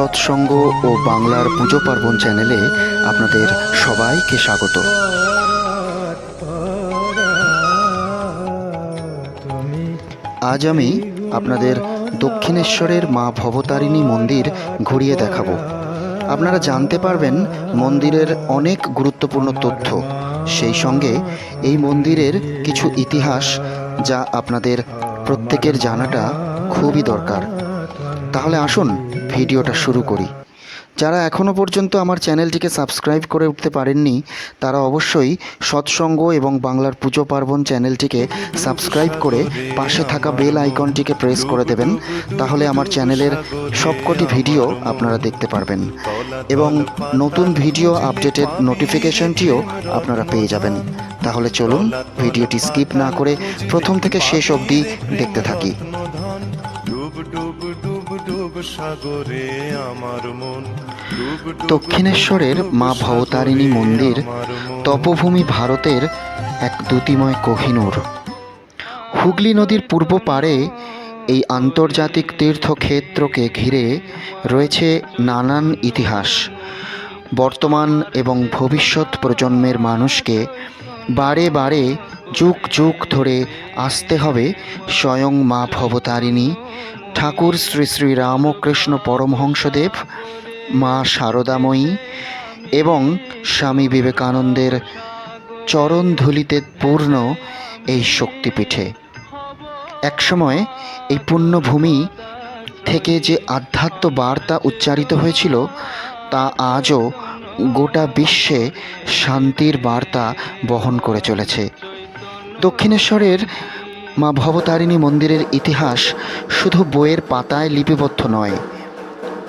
সৎসঙ্গ ও বাংলার পুজো পার্বণ চ্যানেলে আপনাদের সবাইকে স্বাগত। আজ আমি আপনাদের দক্ষিণেশ্বরের মা ভবতারিণী মন্দির ঘুরিয়ে দেখাবো। আপনারা জানতে পারবেন মন্দিরের অনেক গুরুত্বপূর্ণ তথ্য। সেই সঙ্গে এই মন্দিরের কিছু ইতিহাস যা আপনাদের প্রত্যেকের জানাটা খুবই দরকার। তাহলে আসুন, ভিডিওটা শুরু করি। যারা এখনও পর্যন্ত আমার চ্যানেলটিকে সাবস্ক্রাইব করে উঠতে পারেননি, তারা অবশ্যই সৎসঙ্গ এবং বাংলার পুজো পার্বণ চ্যানেলটিকে সাবস্ক্রাইব করে পাশে থাকা বেল আইকনটিকে প্রেস করে দেবেন, তাহলে আমার চ্যানেলের সবকটি ভিডিও আপনারা দেখতে পারবেন এবং নতুন ভিডিও আপডেটের নোটিফিকেশনটিও আপনারা পেয়ে যাবেন। তাহলে চলুন, ভিডিওটি স্কিপ না করে প্রথম থেকে শেষ অবধি দেখতে থাকি। সাগরে আমার মন। দক্ষিণেশ্বরের মা ভবতারিণী মন্দির তপভূমি ভারতের এক দ্যুতিময় কোহিনূর। হুগলি নদীর পূর্ব পাড়ে এই আন্তর্জাতিক তীর্থক্ষেত্রকে ঘিরে রয়েছে নানান ইতিহাস। বর্তমান এবং ভবিষ্যৎ প্রজন্মের মানুষকে বারে বারে যুগ যুগ ধরে আসতে হবে স্বয়ং মা ভবতারিণী ঠাকুর শ্রী শ্রী রামকৃষ্ণ পরমহংসদেব, মা শারদাময়ী এবং স্বামী বিবেকানন্দের চরণ ধুলিতে পূর্ণ এই শক্তিপীঠে। একসময় এই পুণ্যভূমি থেকে যে আধ্যাত্ম বার্তা উচ্চারিত হয়েছিল, তা আজও গোটা বিশ্বে শান্তির বার্তা বহন করে চলেছে। দক্ষিণেশ্বরের মা ভবতারিণী মন্দিরের ইতিহাস শুধু বইয়ের পাতায় লিপিবদ্ধ নয়,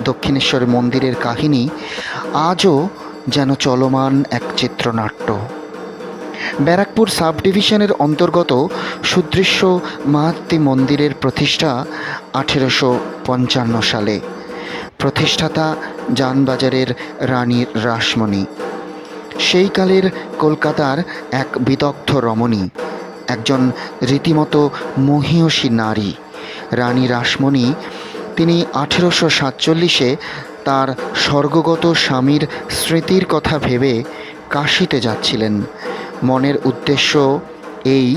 দক্ষিণেশ্বর মন্দিরের কাহিনী আজও যেন চলমান এক চিত্রনাট্য। ব্যারাকপুর সাব ডিভিশনের অন্তর্গত সুদৃশ্য মাহাত্মী মন্দিরের প্রতিষ্ঠা আঠেরোশো পঞ্চান্ন সালে। প্রতিষ্ঠাতা জানবাজারের রানী রাসমণি। সেই কালের কলকাতার এক বিদগ্ধ রমণী একজন রীতিমতো মহীয়সী নারী। রানী রাসমণি, তিনি আঠেরোশো সাতচল্লিশে তার স্বর্গগত স্বামীর স্মৃতির কথা ভেবে কাশিতে যাচ্ছিলেন। মনের উদ্দেশ্য এই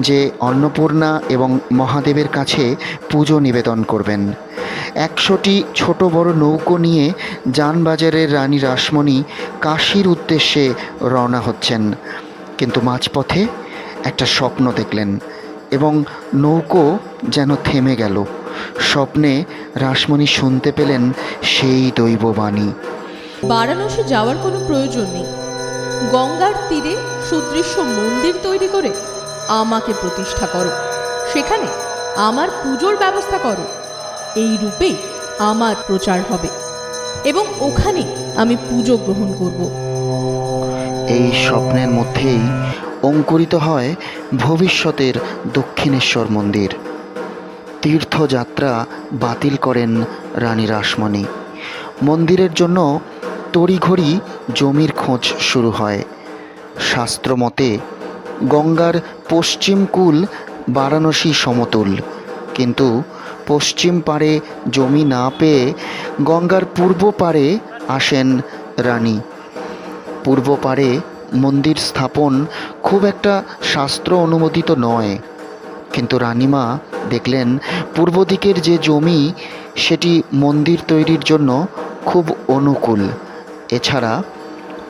যে অন্নপূর্ণা এবং মহাদেবের কাছে পুজো নিবেদন করবেন। একশোটি ছোট বড় নৌকো নিয়ে যানবাজারের রানী রাসমণি কাশীর উদ্দেশ্যে রওনা হচ্ছেন। কিন্তু মাঝপথে একটা স্বপ্ন দেখলেন এবং নৌকো যেন থেমে গেল। স্বপ্নে রাসমণি শুনতে পেলেন সেই দৈববাণী। বারাণসী যাওয়ার কোনো প্রয়োজন নেই। গঙ্গার তীরে সুদৃশ্য মন্দির তৈরি করে আমাকে প্রতিষ্ঠা করো। সেখানে আমার পুজোর ব্যবস্থা করো। এই রূপেই আমার প্রচার হবে এবং ওখানে আমি পুজো গ্রহণ করব। এই স্বপ্নের মধ্যেই অঙ্কুরিত হয় ভবিষ্যতের দক্ষিণেশ্বর মন্দির। তীর্থযাত্রা বাতিল করেন রানী রাসমণি। মন্দিরের জন্য তড়িঘড়ি জমির খোঁজ শুরু হয়। শাস্ত্রমতে, গঙ্গার পশ্চিম কূল বারাণসী সমতুল। কিন্তু পশ্চিম পাড়ে জমি না পেয়ে গঙ্গার পূর্ব পাড়ে আসেন রানী। পূর্ব পাড়ে মন্দির স্থাপন খুব একটা শাস্ত্র অনুমোদিত নয়। কিন্তু রানীমা দেখলেন পূর্ব দিকের যে জমি, সেটি মন্দির তৈরির জন্য খুব অনুকূল। এছাড়া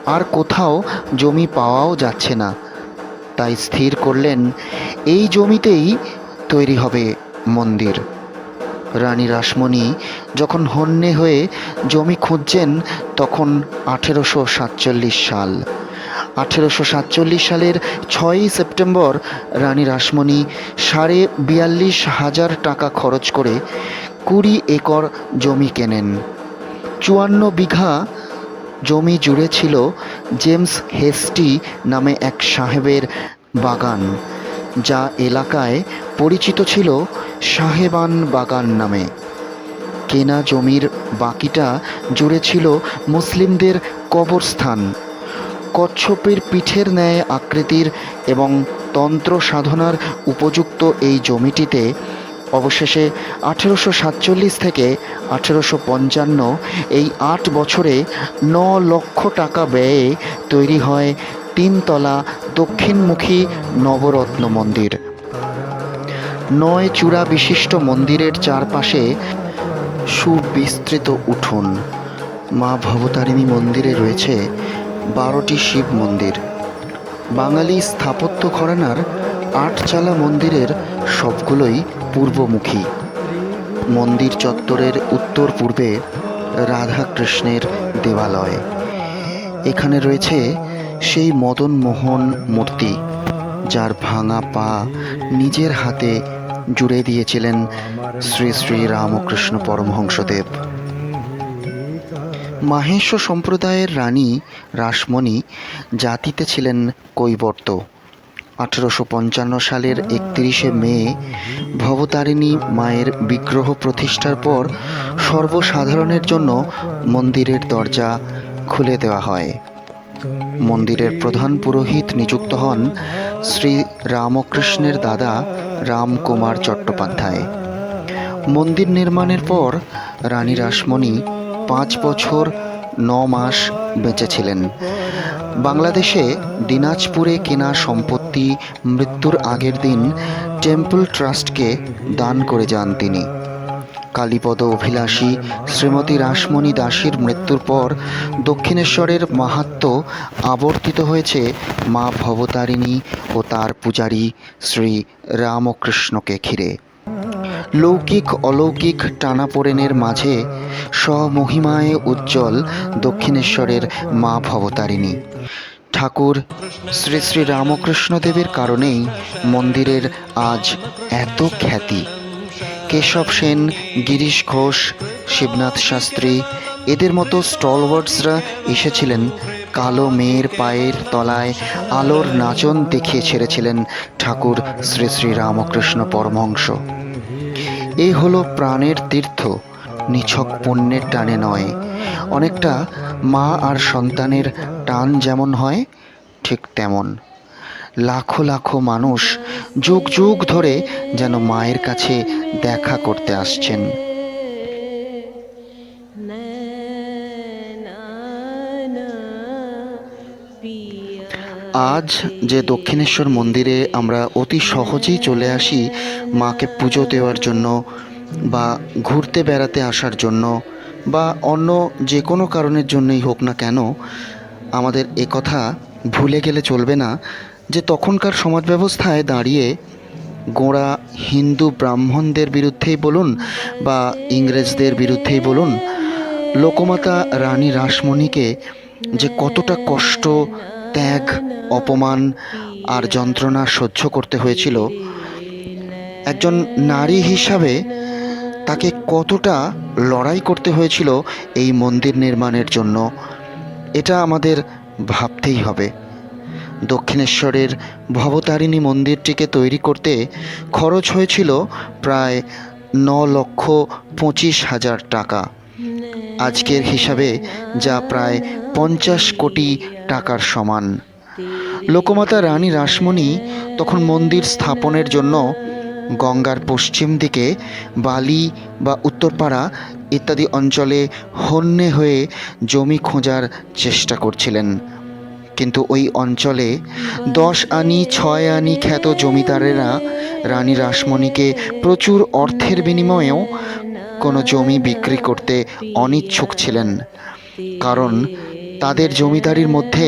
আর কোথাও জমি পাওয়াও যাচ্ছে না। তাই স্থির করলেন, এই জমিতেই তৈরি হবে মন্দির। রানী রাসমণি যখন হন্যে হয়ে জমি খুঁজছেন, তখন আঠেরোশো সাতচল্লিশ সাল। আঠেরোশো সাতচল্লিশ সালের ছয়ই সেপ্টেম্বর রানী রাসমণি সাড়ে বিয়াল্লিশ হাজার টাকা খরচ করে কুড়ি একর জমি কেনেন। চুয়ান্ন বিঘা জমি জুড়ে ছিল জেমস হেস্টি নামে এক সাহেবের বাগান, যা এলাকায় পরিচিত ছিল সাহেবান বাগান নামে। কেনা জমির বাকিটা জুড়ে ছিল মুসলিমদের কবরস্থান। কচ্ছপের পিঠের ন্যায় আকৃতির এবং তন্ত্র সাধনার উপযুক্ত এই জমিটিতে অবশেষে আঠেরোশো সাতচল্লিশ থেকে আঠেরোশো পঞ্চান্ন এই আট বছরে ন লক্ষ টাকা ব্যয়ে তৈরি হয় তিনতলা দক্ষিণমুখী নবরত্ন মন্দির। নয় চূড়া বিশিষ্ট মন্দিরের চারপাশে সুবিস্তৃত উঠোন। মা ভবতারিণী মন্দিরে রয়েছে বারোটি শিব মন্দির। বাঙালি স্থাপত্য ঘরানার আটচালা মন্দিরের সবগুলোই পূর্বমুখী। মন্দির চত্বরের উত্তর পূর্বে রাধাকৃষ্ণের দেবালয় এখানে রয়েছে সেই মদন মোহন মূর্তি, যার ভাঙা পা নিজের হাতে জুড়ে দিয়েছিলেন শ্রী শ্রী রামকৃষ্ণ পরমহংসদেব। মাহেশ সম্প্রদায়ের রানী রাসমণি জাতিতে ছিলেন কৈবর্ত। আঠেরোশো পঞ্চান্ন সালের একত্রিশে মে ভবতারিণী মায়ের বিগ্রহ প্রতিষ্ঠার পর সর্বসাধারণের জন্য মন্দিরের দরজা খুলে দেওয়া হয়। মন্দিরের প্রধান পুরোহিত নিযুক্ত হন শ্রী রামকৃষ্ণের দাদা রামকুমার চট্টোপাধ্যায়। মন্দির নির্মাণের পর রানী রাসমণি পাঁচ বছর, ন মাস বেঁচেছিলেন। বাংলাদেশে দিনাজপুরে কেনা সম্পত্তি মৃত্যুর আগের দিন টেম্পল ট্রাস্টকে দান করে যান তিনি। কালীপদ অভিলাষী শ্রীমতী রাসমণি দাসীর মৃত্যুর পর দক্ষিণেশ্বরের মাহাত্ম্য আবর্তিত হয়েছে মা ভবতারিণী ও তার পূজারী শ্রী রামকৃষ্ণকে ঘিরে। লৌকিক অলৌকিক টানাপোড়েনের মাঝে স্বমহিমায় উজ্জ্বল দক্ষিণেশ্বরের মা ভবতারিণী। ঠাকুর শ্রী শ্রী রামকৃষ্ণদেবের কারণেই মন্দিরের আজ এত খ্যাতি। কেশব সেন, গিরিশ ঘোষ, শিবনাথ শাস্ত্রী, এদের মতো স্টলওয়ার্ডসরা এসেছিলেন কালো মেয়ের পায়ের তলায় আলোর নাচন দেখিয়ে ছেড়েছিলেন ঠাকুর শ্রী শ্রী রামকৃষ্ণ পরমহংস। এ হলো প্রাণের তীর্থ। নিছক পুণ্যের টানে নয়। অনেকটা মা আর সন্তানের টান যেমন হয়, ঠিক তেমন। লাখো লাখো মানুষ যুগ যুগ ধরে যেন মায়ের কাছে দেখা করতে আসছেন। আজ যে দক্ষিণেশ্বর মন্দিরে আমরা অতি সহজেই চলে আসি মাকে পুজো দেওয়ার জন্য বা ঘুরতে বেড়াতে আসার জন্য বা অন্য যে কোনো কারণের জন্যই হোক না কেন, আমাদের কথা ভুলে গেলে চলবে না যে তখনকার সমাজ ব্যবস্থায় দাঁড়িয়ে গোঁড়া হিন্দু ব্রাহ্মণদের বিরুদ্ধেই বলুন বা ইংরেজদের বিরুদ্ধেই বলুন, লোকমাতা রানী রাসমণিকে যে কতটা কষ্ট ত্যাগ, অপমান আর যন্ত্রণা সহ্য করতে হয়েছিল। একজন নারী হিসাবে তাকে কতটা লড়াই করতে হয়েছিল এই মন্দির নির্মাণের জন্য, এটা আমাদের ভাবতেই হবে। দক্ষিণেশ্বরের ভবতারিণী মন্দিরটিকে তৈরি করতে খরচ হয়েছিল প্রায় ন লক্ষ পঁচিশ হাজার টাকা। আজকের হিসাবে যা প্রায় পঞ্চাশ কোটি টাকার সমান। লোকমাতা রানী রাসমণি তখন মন্দির স্থাপনের জন্য গঙ্গার পশ্চিম দিকে বালি বা উত্তরপাড়া ইত্যাদি অঞ্চলে হন্যে হয়ে জমি খোঁজার চেষ্টা করছিলেন। কিন্তু ওই অঞ্চলে দশ আনি, ছয় আনি খ্যাত জমিদারেরা রানী রাসমণিকে প্রচুর অর্থের বিনিময়েও কোনো জমি বিক্রি করতে অনিচ্ছুক ছিলেন, কারণ তাদের জমিদারির মধ্যে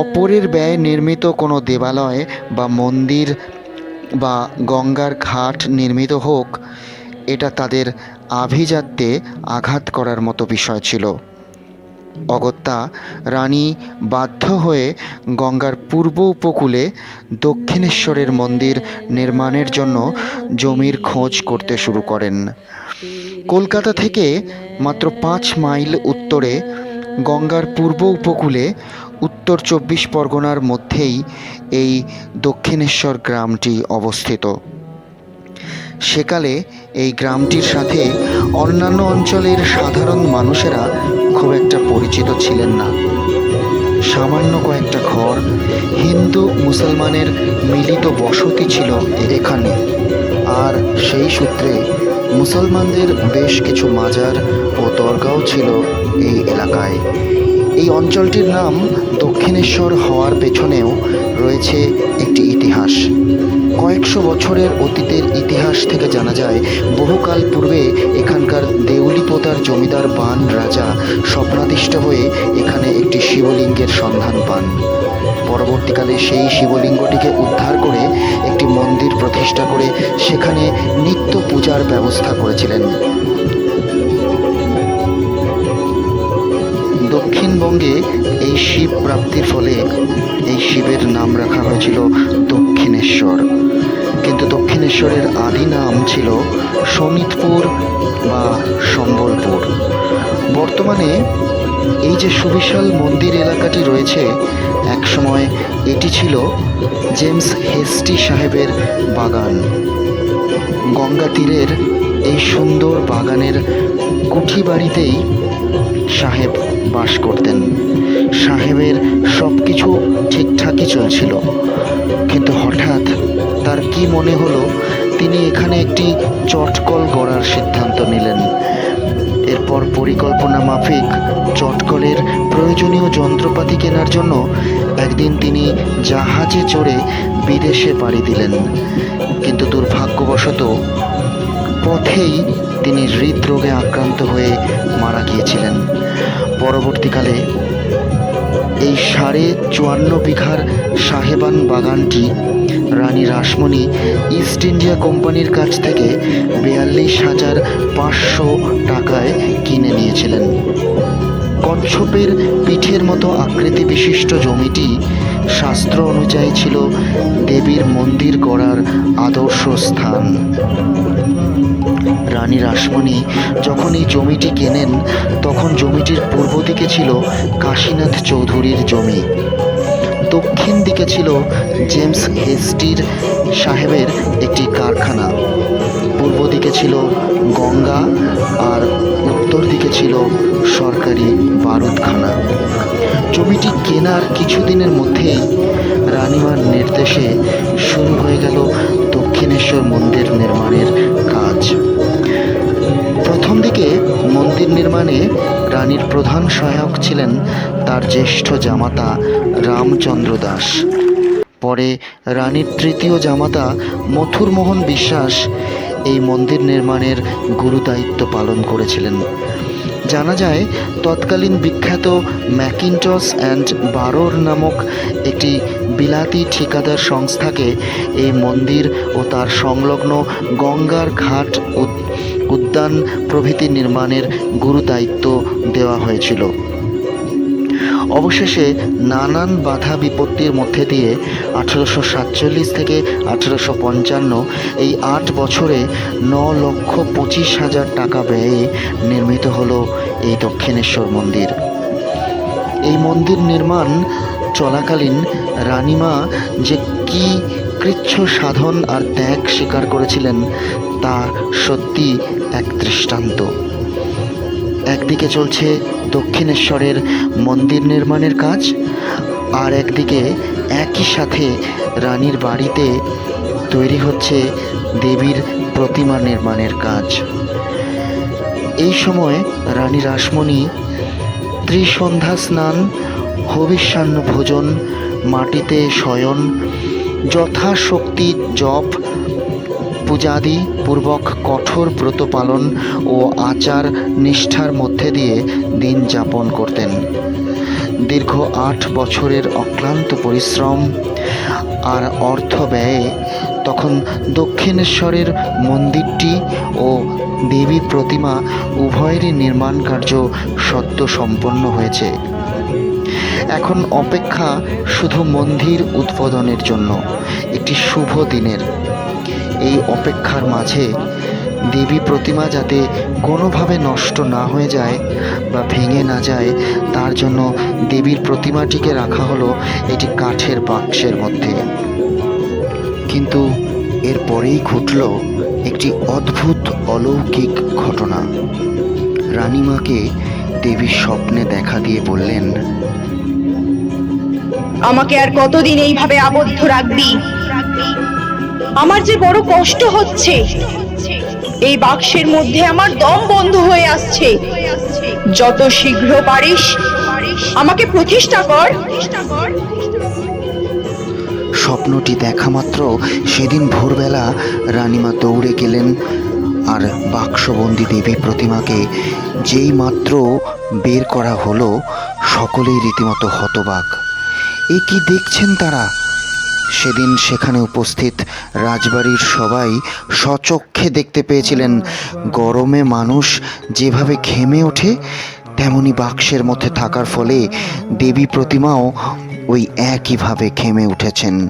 অপরের ব্যয় নির্মিত কোনো দেবালয় বা মন্দির বা গঙ্গার ঘাট নির্মিত হোক, এটা তাদের আভিজাত্যে আঘাত করার মতো বিষয় ছিল। অগত্যা রানী বাধ্য হয়ে গঙ্গার পূর্ব উপকূলে দক্ষিণেশ্বরের মন্দির নির্মাণের জন্য জমির খোঁজ করতে শুরু করেন। কলকাতা থেকে মাত্র পাঁচ মাইল উত্তরে গঙ্গার পূর্ব উপকূলে উত্তর চব্বিশ পরগনার মধ্যেই এই দক্ষিণেশ্বর গ্রামটি অবস্থিত। সেকালে এই গ্রামটির সাথে অন্যান্য অঞ্চলের সাধারণ মানুষেরা খুব একটা পরিচিত ছিলেন না। সামান্য কয়েকটা ঘর হিন্দু মুসলমানের মিলিত বসতি ছিল এখানে। আর সেই সূত্রে মুসলমানদের বেশ কিছু মাজার ও দরগাও ছিল এই এলাকায়। এই অঞ্চলটির নাম দক্ষিণেশ্বর হওয়ার পেছনেও রয়েছে একটি ইতিহাস। কয়েকশো বছরের অতীতের ইতিহাস থেকে জানা যায়, বহুকাল পূর্বে এখানকার দেউলিপোতার জমিদার বান রাজা স্বপ্নাদিষ্ট হয়ে এখানে একটি শিবলিঙ্গের সন্ধান পান। পরবর্তীকালে সেই শিবলিঙ্গটিকে উদ্ধার করে একটি মন্দির প্রতিষ্ঠা করে সেখানে নিত্য পূজার ব্যবস্থা করেছিলেন। দক্ষিণবঙ্গে এই শিব প্রাপ্তির ফলে এই শিবের নাম রাখা হয়েছিল দক্ষিণেশ্বর। কিন্তু দক্ষিণেশ্বরের আদি নাম ছিল শোনিতপুর বা সম্বলপুর। বর্তমানে এই যে সুবিশাল মন্দির এলাকাটি রয়েছে একসময় এটি ছিল জেমস হেস্টি সাহেবের বাগান। গঙ্গা তীরের এই সুন্দর বাগানের কুঠি বাড়িতেই সাহেব বাস করতেন। সাহেবের সব কিছু ঠিকঠাকই চলছিল। কিন্তু হঠাৎ তার কি মনে হলো, তিনি এখানে একটি চটকল গড়ার সিদ্ধান্ত নিলেন। এরপর পরিকল্পনা মাফিক চটকলের প্রয়োজনীয় যন্ত্রপাতি কেনার জন্য একদিন তিনি জাহাজে চড়ে বিদেশে পাড়ি দিলেন। কিন্তু দুর্ভাগ্যবশত পথেই তিনি হৃদরোগে আক্রান্ত হয়ে মারা গিয়েছিলেন। পরবর্তীকালে এই সাড়ে চুয়ান্ন বিঘার সাহেবান বাগানটি রানী রাসমণি ইস্ট ইন্ডিয়া কোম্পানির কাছ থেকে বিয়াল্লিশ হাজার পাঁচশো টাকায় কিনে নিয়েছিলেন। কচ্ছপের পিঠের মতো আকৃতি বিশিষ্ট জমিটি শাস্ত্র অনুযায়ী ছিল দেবীর মন্দির গড়ার আদর্শ স্থান। রানী রাসমণি যখন এই জমিটি কেনেন, তখন জমিটির পূর্ব দিকে ছিল কাশীনাথ চৌধুরীর জমি। দক্ষিণ দিকে ছিল জেমস হেস্টির সাহেবের একটি কারখানা। পূর্ব দিকে ছিল গঙ্গা আর উত্তর দিকে ছিল সরকারি বারুদখানা। জমিটি কেনার কিছুদিনের মধ্যেই রানীমার নির্দেশে শুরু হয়ে গেল দক্ষিণেশ্বর মন্দির নির্মাণের কাজ। প্রথম দিকে মন্দির নির্মাণে রানীর প্রধান সহায়ক ছিলেন তার জ্যেষ্ঠ জামাতা রামচন্দ্র দাস। পরে রানীর তৃতীয় জামাতা মথুরমোহন বিশ্বাস এই মন্দির নির্মাণের গুরুদায়িত্ব পালন করেছিলেন। জানা যায়, তৎকালীন বিখ্যাত ম্যাকিনটস অ্যান্ড বারোর নামক একটি বিলাতি ঠিকাদার সংস্থাকে এই মন্দির ও তার সংলগ্ন গঙ্গার ঘাট উদ- উদ্যান প্রভৃতি নির্মাণের গুরুদায়িত্ব দেওয়া হয়েছিল। অবশেষে নানান বাধা বিপত্তির মধ্যে দিয়ে আঠেরোশো সাতচল্লিশ থেকে আঠেরোশো পঞ্চান্ন এই আট বছরে ন লক্ষ পঁচিশ হাজার টাকা ব্যয়ে নির্মিত হলো এই দক্ষিণেশ্বর মন্দির। এই মন্দির নির্মাণ চলাকালীন রানীমা যে কি কৃচ্ছ সাধন আর ত্যাগ স্বীকার করেছিলেন তা সত্যি এক দৃষ্টান্ত। একদিকে চলছে দক্ষিণেশ্বরের মন্দির নির্মাণের কাজ, আর একদিকে একই সাথে রানীর বাড়িতে তৈরি হচ্ছে দেবীর প্রতিমা নির্মাণের কাজ। এই সময় রানী রাসমণি ত্রিসন্ধ্যা স্নান, হবিষ্যান্ন ভোজন, মাটিতে শয়ন, যথাশক্তি জপ পূজাদি পূর্বক কঠোর ব্রত পালন ও আচার নিষ্ঠার মধ্যে দিয়ে দিন যাপন করতেন। দীর্ঘ আট বছরের অক্লান্ত পরিশ্রম আর অর্থ ব্যয়ে তখন দক্ষিণেশ্বরের মন্দিরটি ও দেবী প্রতিমা উভয়েরই নির্মাণ কার্য সদ্য সম্পন্ন হয়েছে। এখন অপেক্ষা শুধু মন্দির উদ্বোধনের জন্য, একটি শুভ দিনের এই অপেক্ষার মাঝে দেবী প্রতিমা যাতে কোনোভাবে নষ্ট না হয়ে যায় বা ভেঙে না যায়, তার জন্য দেবীর প্রতিমাটিকে রাখা হলো এটি কাঠের বাক্সের মধ্যে। কিন্তু এরপরেই ঘটল একটি অদ্ভুত অলৌকিক ঘটনা। রানীমাকে দেবী স্বপ্নে দেখা দিয়ে বললেন, আমাকে আর কতদিন এইভাবে আবদ্ধ রাখবি? আমার যে বড় কষ্ট হচ্ছে, এই বাক্সের মধ্যে আমার দম বন্ধ হয়ে আসছে। যত শীঘ্র পারিস, আমাকে প্রতিষ্ঠা কর। স্বপ্নটি দেখা মাত্র সেদিন ভোরবেলা রানীমা দৌড়ে গেলেন আর বাক্সবন্দি দেবী প্রতিমাকে যেই মাত্র বের করা হলো, সকলেই রীতিমতো হতবাক। এ কি দেখছেন তারা? সেদিন সেখানে উপস্থিত রাজবাড়ির সবাই সচক্ষে দেখতে পেয়েছিলেন। গরমে মানুষ যেভাবে ঘেমে ওঠে, তেমনি বাক্সের মধ্যে থাকার ফলে দেবী প্রতিমাও ওই একইভাবে ঘেমে উঠেছেন।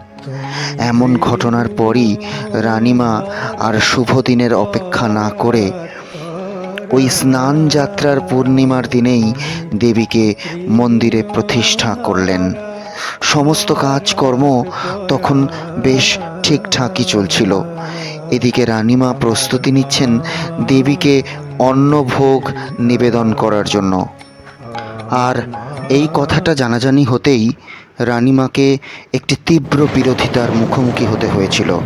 এমন ঘটনার পরই রানীমা আর শুভ দিনের অপেক্ষা না করে ওই স্নান যাত্রার পূর্ণিমার দিনেই দেবীকে মন্দিরে প্রতিষ্ঠা করলেন। সমস্ত কাজকর্ম তখন বেশ ঠিকঠাকই চলছিল। এদিকে রানীমা প্রস্তুতি নিচ্ছেন দেবীকে অন্নভোগ নিবেদন করার জন্য। আর এই কথাটা জানাজানি হতেই রানীমাকে একটি তীব্র বিরোধিতার মুখোমুখি হতে হয়েছিল।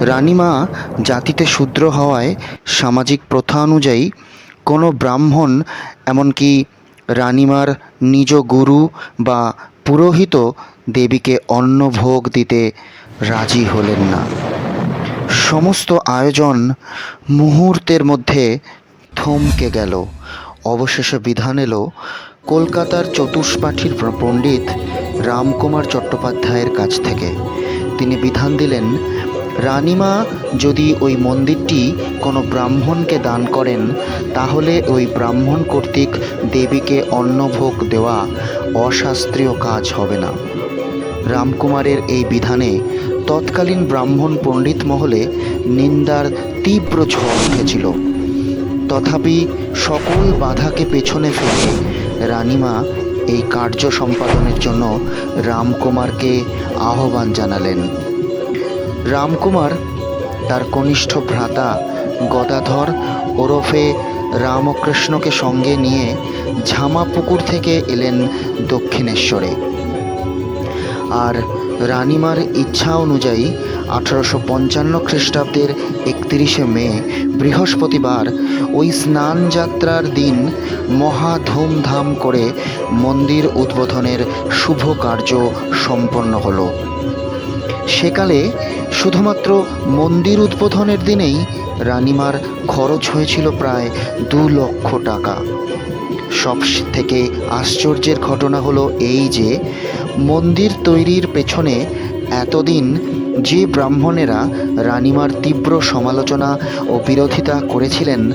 রানীমা জাতিতে শূদ্র হওয়ায় সামাজিক প্রথা অনুযায়ী কোনো ব্রাহ্মণ, এমনকি রানীমার নিজ গুরু বা পুরোহিত দেবীকে অন্ন ভোগ দিতে রাজি হলেন না। সমস্ত আয়োজন মুহূর্তের মধ্যে থমকে গেল। অবশেষে বিধান এলো, কলকাতার চতুষ্পাঠীর পণ্ডিত রামকুমার চট্টোপাধ্যায়ের কাছ থেকে। তিনি বিধান দিলেন রানীমা, যদি ওই মন্দিরটি কোনো ব্রাহ্মণকে দান করেন, তাহলে ওই ব্রাহ্মণ কর্তৃক দেবীকে অন্নভোগ দেওয়া অশাস্ত্রীয় কাজ হবে না। রামকুমারের এই বিধানে তৎকালীন ব্রাহ্মণ পণ্ডিত মহলে নিন্দার তীব্র ঝড় উঠেছিল। তথাপি সকল বাধাকে পেছনে ফেলে রানীমা এই কার্য সম্পাদনের জন্য রামকুমারকে আহ্বান জানালেন। রামকুমার, তার কনিষ্ঠ ভ্রাতা গদাধর ওরফে রামকৃষ্ণকে সঙ্গে নিয়ে ঝামাপুকুর থেকে এলেন দক্ষিণেশ্বরে। আর রানীমার ইচ্ছা অনুযায়ী আঠারোশো পঞ্চান্ন খ্রিস্টাব্দের একত্রিশে মে, বৃহস্পতিবার ওই স্নান যাত্রার দিন মহা ধুমধাম করে মন্দির উদ্বোধনের শুভ কার্য সম্পন্ন হলো। সেকালে শুধুমাত্র মন্দির উদ্বোধনের দিনেই রানীমার খরচ হয়েছিল প্রায় দু লক্ষ টাকা। সব থেকে আশ্চর্যের ঘটনা হলো এই যে, মন্দির তৈরির পেছনে এতদিন যে ব্রাহ্মণেরা রানীমার তীব্র সমালোচনা ও বিরোধিতা করেছিলেন,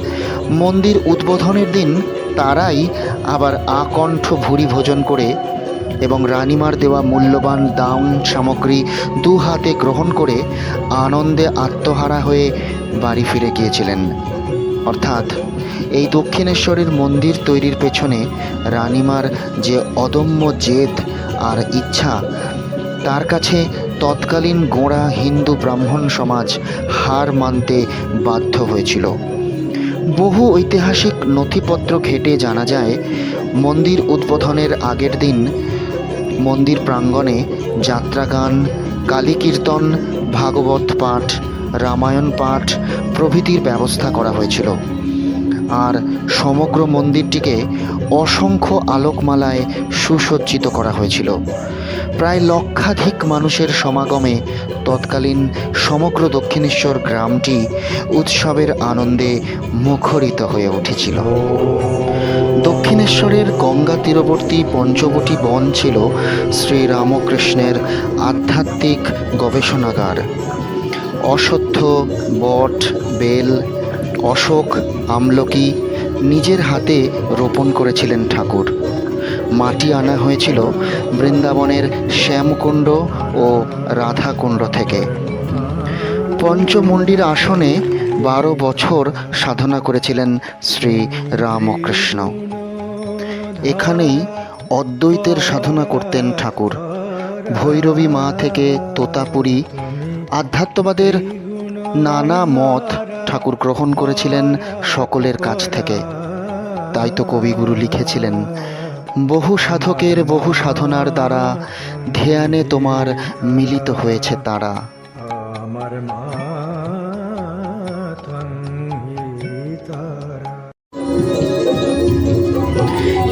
মন্দির উদ্বোধনের দিন তারাই আবার আকণ্ঠ ভুরি ভোজন করে এবং রানীমার দেওয়া মূল্যবান দান সামগ্রী দু হাতে গ্রহণ করে আনন্দে আত্মহারা হয়ে বাড়ি ফিরে গিয়েছিলেন। অর্থাৎ এই দক্ষিণেশ্বরের মন্দির তৈরির পেছনে রানীমার যে অদম্য জেদ আর ইচ্ছা, তার কাছে তৎকালীন গোঁড়া হিন্দু ব্রাহ্মণ সমাজ হার মানতে বাধ্য হয়েছিল। বহু ঐতিহাসিক নথিপত্র ঘেটে জানা যায়, মন্দির উদ্বোধনের আগের দিন মন্দির প্রাঙ্গণে যাত্রাগান কালী কীর্তন, ভাগবত পাঠ, রামায়ণ পাঠ প্রভৃতির ব্যবস্থা করা হয়েছিল। আর সমগ্র মন্দিরটিকে অসংখ্য আলোকমালায় সুসজ্জিত করা হয়েছিল। প্রায় লক্ষাধিক মানুষের সমাগমে তৎকালীন সমগ্র দক্ষিণেশ্বর গ্রামটি উৎসবের আনন্দে মুখরিত হয়ে উঠেছিল। দক্ষিণেশ্বরের গঙ্গা তীরবর্তী পঞ্চবটি বন ছিল শ্রীরামকৃষ্ণের আধ্যাত্মিক গবেষণাগার। অশ্বত্থ বট, বেল, অশোক, আমলকি নিজের হাতে রোপণ করেছিলেন ঠাকুর। মাটি আনা হয়েছিল বৃন্দাবনের শ্যামকুণ্ড ও রাধাকুণ্ড থেকে। পঞ্চমুণ্ডির আসনে বারো বছর সাধনা করেছিলেন শ্রী রামকৃষ্ণ। এখানেই অদ্বৈতের সাধনা করতেন ঠাকুর। ভৈরবী মা থেকে তোতাপুরী আধ্যাত্মবাদের নানা মত ঠাকুর গ্রহণ করেছিলেন সকলের কাছ থেকে। তাই তো কবিগুরু লিখেছিলেন বহু সাধকের বহু সাধনার দ্বারা ধ্যানে তোমার মিলিত হয়েছে তারা।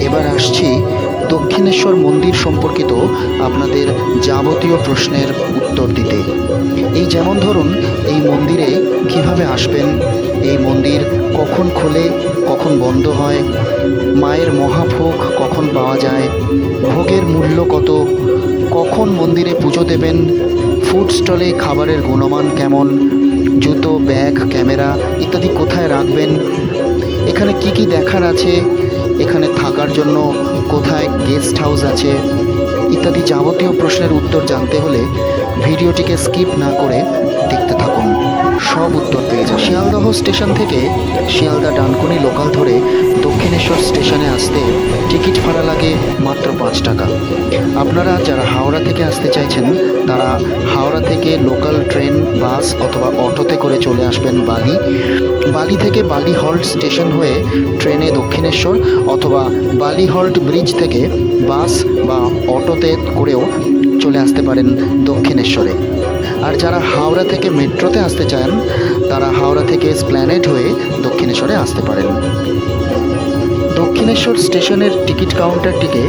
এবার আসছি দক্ষিণেশ্বর মন্দির সম্পর্কিত আপনাদের যাবতীয় প্রশ্নের উত্তর দিতে। এই যেমন ধরুন এই মন্দিরে কীভাবে আসবেন এই মন্দির কখন খোলে কখন বন্ধ হয়? মায়ের মহাভোগ কখন পাওয়া যায়? ভোগের মূল্য কত? কখন মন্দিরে পুজো দেবেন? ফুড স্টলে খাবারের গুণমান কেমন? জুতো, ব্যাগ, ক্যামেরা ইত্যাদি কোথায় রাখবেন? এখানে কি কি দেখার আছে? এখানে থাকার জন্য কোথায় গেস্ট হাউস আছে? ইত্যাদি যাবতীয় প্রশ্নের উত্তর জানতে হলে ভিডিওটিকে স্কিপ না করে সব উত্তর পেয়ে যাবেন শিয়ালদহ স্টেশন থেকে শিয়ালদা ডানকুনি লোকাল ধরে দক্ষিণেশ্বর স্টেশনে আসতে টিকিট ভাড়া লাগে মাত্র পাঁচ টাকা। আপনারা যারা হাওড়া থেকে আসতে চাইছেন, তারা হাওড়া থেকে লোকাল ট্রেন, বাস অথবা অটোতে করে চলে আসবেন বালি। বালি থেকে বালি হল্ট স্টেশন হয়ে ট্রেনে দক্ষিণেশ্বর অথবা বালি হল্ট ব্রিজ থেকে বাস বা অটোতে করেও চলে আসতে পারেন দক্ষিণেশ্বরে। আর যারা হাওড়া থেকে মেট্রোতে আসতে চান, তারা হাওড়া থেকে স্প্ল্যানেড হয়ে দক্ষিণেশ্বরে আসতে পারেন। দক্ষিণেশ্বর স্টেশনের টিকিট কাউন্টারটিকে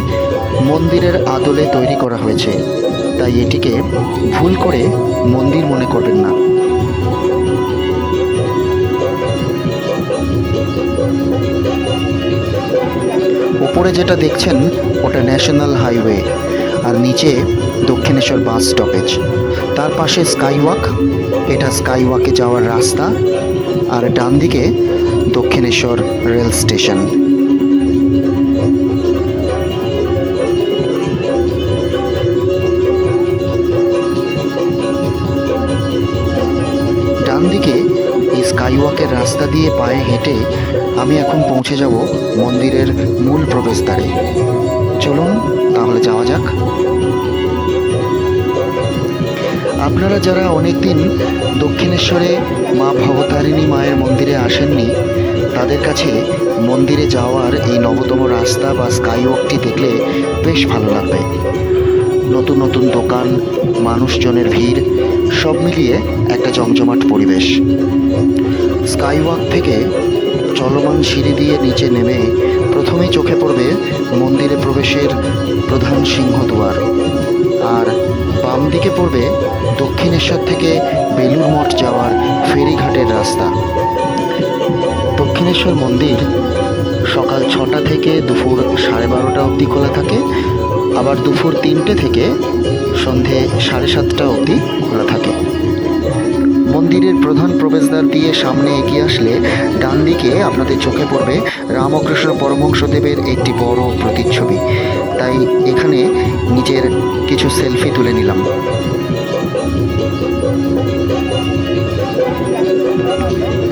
মন্দিরের আদলে তৈরি করা হয়েছে। তাই এটিকে ভুল করে মন্দির মনে করবেন না। উপরে যেটা দেখছেন, ওটা ন্যাশনাল হাইওয়ে আর নিচে দক্ষিণেশ্বর বাস স্টপেজ। তার পাশে স্কাইওয়াক। এটা স্কাইওয়াকে যাওয়ার রাস্তা। আর ডান দিকে দক্ষিণেশ্বর রেল স্টেশন। ডান দিকে এই স্কাইওয়াকের রাস্তা দিয়ে পায়ে হেঁটে আমি এখন পৌঁছে যাব মন্দিরের মূল প্রবেশদ্বারে। চলুন, তাহলে যাওয়া যাক। আপনারা যারা অনেকদিন দক্ষিণেশ্বরে মা ভবতারিণী মায়ের মন্দিরে আসেননি, তাদের কাছে মন্দিরে যাওয়ার এই নবতম রাস্তা বা স্কাইওয়াকটি দেখলে বেশ ভালো লাগবে। নতুন নতুন দোকান, মানুষজনের ভিড়, সব মিলিয়ে একটা জমজমাট পরিবেশ। স্কাইওয়াক থেকে চলমান সিঁড়ি দিয়ে নিচে নেমে প্রথমেই চোখে পড়বে মন্দিরে প্রবেশের প্রধান সিংহদুয়ার। আর বাম দিকে পড়বে দক্ষিণেশ্বর থেকে বেলুর মঠ যাওয়ার ফেরিঘাটের রাস্তা। দক্ষিণেশ্বর মন্দির সকাল ছটা থেকে দুপুর সাড়ে বারোটা অবধি খোলা থাকে, আবার দুপুর তিনটে থেকে সন্ধে সাড়ে সাতটা অবধি খোলা থাকে। মন্দিরের প্রধান প্রবেশদ্বার দিয়ে সামনে এগিয়ে আসলে ডান দিকে আপনাদের চোখে পড়বে রামকৃষ্ণ পরমহংসদেবের একটি বড় প্রতিচ্ছবি। তাই এখানে নিজের কিছু সেলফি তুলে নিলাম।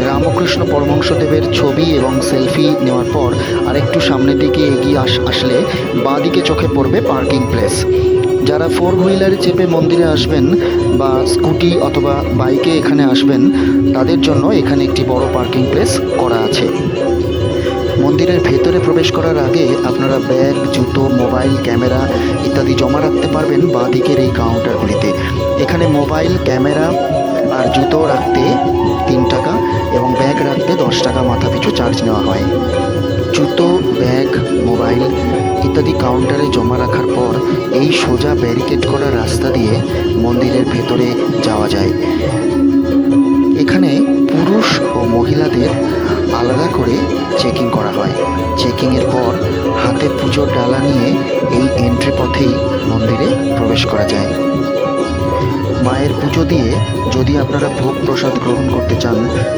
রামকৃষ্ণ পরমহংসদেবের ছবি এবং সেলফি নেওয়ার পর আরেকটু সামনের দিকে এগিয়ে আস আসলে বাঁ দিকে চোখে পড়বে পার্কিং প্লেস। যারা ফোর হুইলারে চেপে মন্দিরে আসবেন বা স্কুটি অথবা বাইকে এখানে আসবেন, তাদের জন্য এখানে একটি বড় পার্কিং প্লেস করা আছে। মন্দিরের ভেতরে প্রবেশ করার আগে আপনারা ব্যাগ, জুতো মোবাইল ক্যামেরা ইত্যাদি জমা রাখতে পারবেন বাঁ দিকের এই কাউন্টারগুলিতে এখানে মোবাইল ক্যামেরা আর জুতো রাখতে তিন টাকা এবং ব্যাগ রাখতে দশ টাকা মাথা পিছু চার্জ নেওয়া হয়। জুতো, ব্যাগ মোবাইল ইত্যাদি কাউন্টারে জমা রাখার পর এই সোজা ব্যারিকেড করা রাস্তা দিয়ে মন্দিরের ভেতরে যাওয়া যায়। এখানে পুরুষ ও মহিলাদের আলাদা করে চেকিং করা হয়। চেকিংয়ের পর হাতে পুজোর ডালা নিয়ে এই এন্ট্রি পথেই মন্দিরে প্রবেশ করা যায়। মায়ের পুজো দিয়ে যদি আপনারা ভোগ প্রসাদ গ্রহণ করতে চান,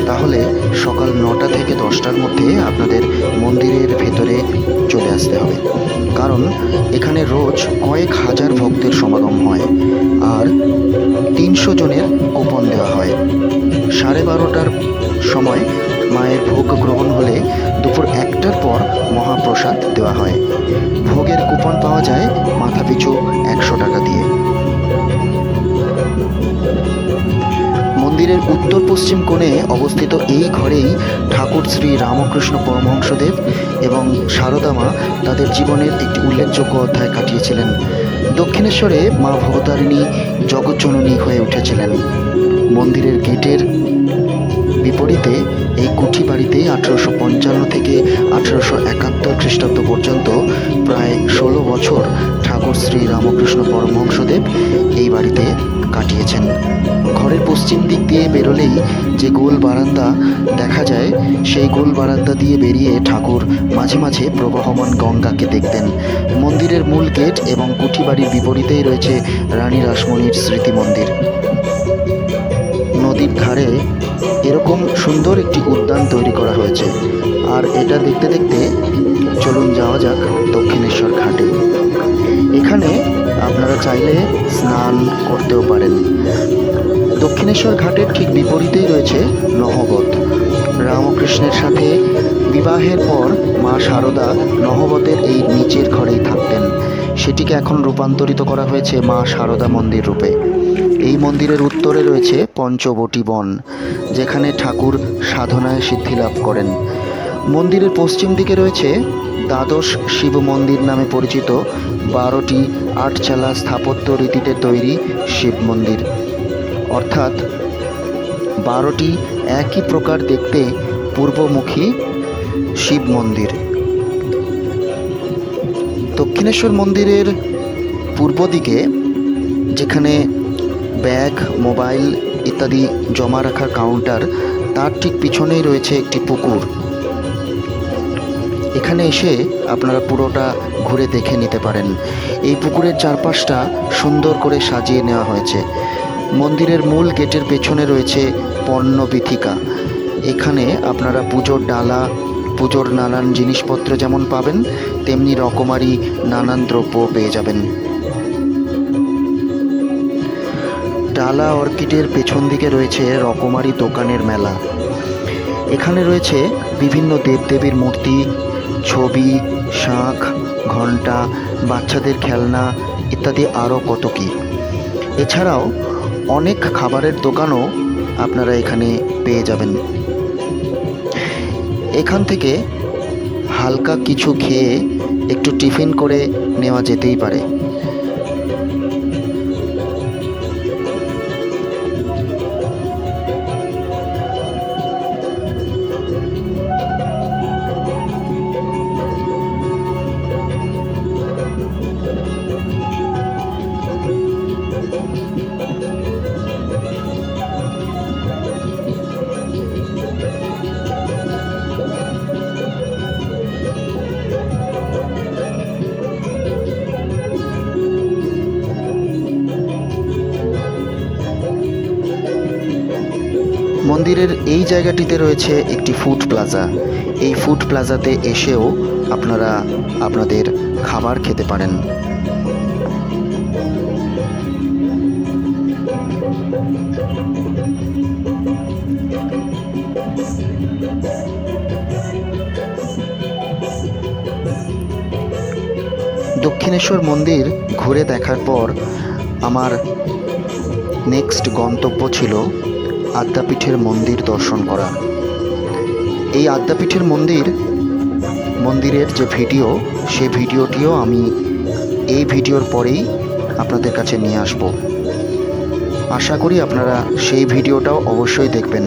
তাহলে সকাল নটা থেকে দশটার মধ্যে আপনাদের মন্দিরের ভেতরে চলে আসতে হবে। কারণ এখানে রোজ কয়েক হাজার ভক্তের সমাগম হয়, আর তিনশো জনের কুপন দেওয়া হয়। সাড়ে বারোটার সময় মায়ের ভোগ গ্রহণ হলে দুপুর একটার পর মহাপ্রসাদ দেওয়া হয়। ভোগের কুপন পাওয়া যায় মাথাপিছু একশো টাকা দিয়ে। মন্দিরের উত্তর পশ্চিম কোণে অবস্থিত এই ঘরেই ঠাকুর শ্রী রামকৃষ্ণ পরমহংসদেব এবং সারদা মা তাদের জীবনের একটি উল্লেখযোগ্য অধ্যায় কাটিয়েছিলেন। দক্ষিণেশ্বরে মা ভবতারিণী জগজ্জননী হয়ে উঠেছিলেন। মন্দিরের গেটের বিপরীতে এই কুঠি বাড়িতে আঠেরোশো পঞ্চান্ন থেকে আঠেরোশো একাত্তর খ্রিস্টাব্দ পর্যন্ত প্রায় ষোলো বছর ঠাকুর শ্রী রামকৃষ্ণ পরমহংসদেব এই বাড়িতে কাটিয়েছেন। ঘরের পশ্চিম দিক দিয়ে বেরোলেই যে গোল বারান্দা দেখা যায়, সেই গোল বারান্দা দিয়ে বেরিয়ে ঠাকুর মাঝে মাঝে প্রবাহমান গঙ্গাকে দেখতেন। মন্দিরের মূল গেট এবং কুঠি বাড়ির বিপরীতেই রয়েছে রানী রাসমণির স্মৃতি মন্দির নদীর ধারে এরকম সুন্দর একটি উদ্যান তৈরি করা হয়েছে। আর এটা দেখতে দেখতে চলুন যাওয়া যাক দক্ষিণেশ্বর ঘাটে। এখানে আপনারা চাইলে স্নান করতেও পারেন। দক্ষিণেশ্বর ঘাটের ঠিক বিপরীতেই রয়েছে নহবত। রামকৃষ্ণের সাথে বিবাহের পর মা শারদা নহবতের এই নিচের ঘরেই থাকতেন। সেটিকে এখন রূপান্তরিত করা হয়েছে মা শারদা মন্দির রূপে। এই মন্দিরের উত্তরে রয়েছে পঞ্চবটি বন, যেখানে ঠাকুর সাধনায় সিদ্ধি লাভ করেন। মন্দিরের পশ্চিম দিকে রয়েছে দ্বাদশ শিব মন্দির নামে পরিচিত বারোটি আটচালা স্থাপত্য রীতিতে তৈরি শিব মন্দির। অর্থাৎ বারোটি একই প্রকার দেখতে পূর্বমুখী শিব মন্দির। দক্ষিণেশ্বর মন্দিরের পূর্ব দিকে, যেখানে ব্যাগ, মোবাইল ইত্যাদি জমা রাখার কাউন্টার তার ঠিক পিছনেই রয়েছে একটি পুকুর। এখানে এসে আপনারা পুরোটা ঘুরে দেখে নিতে পারেন। এই পুকুরের চারপাশটা সুন্দর করে সাজিয়ে নেওয়া হয়েছে। মন্দিরের মূল গেটের পেছনে রয়েছে পণ্যবিথিকা এখানে আপনারা পুজোর ডালা, পুজোর নানান জিনিসপত্র যেমন পাবেন, তেমনি রকমারি নানান দ্রব্য পেয়ে যাবেন। ডালা অর্কিডের পেছন দিকে রয়েছে রকমারি দোকানের মেলা। এখানে রয়েছে বিভিন্ন দেবদেবীর মূর্তি ছবি, শাঁখ, ঘণ্টা, বাচ্চাদের খেলনা ইত্যাদি আরও কত কী। এছাড়াও অনেক খাবারের দোকানও আপনারা এখানে পেয়ে যাবেন। এখান থেকে হালকা কিছু খেয়ে একটু টিফিন করে নেওয়া যেতেই পারে। মন্দিরের এই জায়গাটিতে রয়েছে একটি ফুড প্লাজা। এই ফুড প্লাজাতে এসেও আপনারা আপনাদের খাবার খেতে পারেন। দক্ষিণেশ্বর মন্দির ঘুরে দেখার পর আমার নেক্সট গন্তব্য ছিল আদ্যাপীঠের মন্দির দর্শন করা। এই আদ্যাপীঠের মন্দির, মন্দিরের যে ভিডিও, সে ভিডিওটিও আমি এই ভিডিওর পরেই আপনাদের কাছে নিয়ে আসব। আশা করি আপনারা সেই ভিডিওটাও অবশ্যই দেখবেন।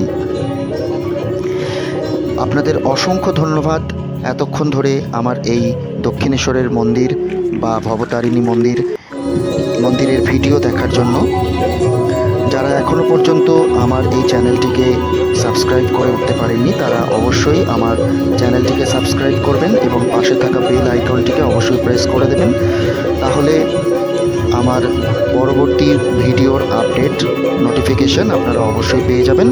আপনাদের অসংখ্য ধন্যবাদ এতক্ষণ ধরে আমার এই দক্ষিণেশ্বরের মন্দির বা ভবতারিণী মন্দির, মন্দিরের ভিডিও দেখার জন্য। যারা এখনও পর্যন্ত আমার এই চ্যানেলটিকে সাবস্ক্রাইব করে উঠতে পারেননি, তারা অবশ্যই আমার চ্যানেলটিকে সাবস্ক্রাইব করবেন এবং পাশে থাকা বেল আইকনটিকে অবশ্যই প্রেস করে দেবেন। তাহলে আমার পরবর্তী ভিডিওর আপডেট নোটিফিকেশন আপনারা অবশ্যই পেয়ে যাবেন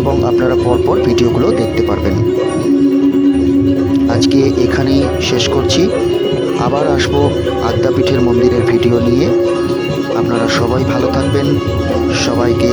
এবং আপনারা পরপর ভিডিওগুলো দেখতে পারবেন। আজকে এখানেই শেষ করছি। আবার আসব আদ্যাপীঠের মন্দিরের ভিডিও নিয়ে। আপনারা সবাই ভালো থাকবেন। সবাইকে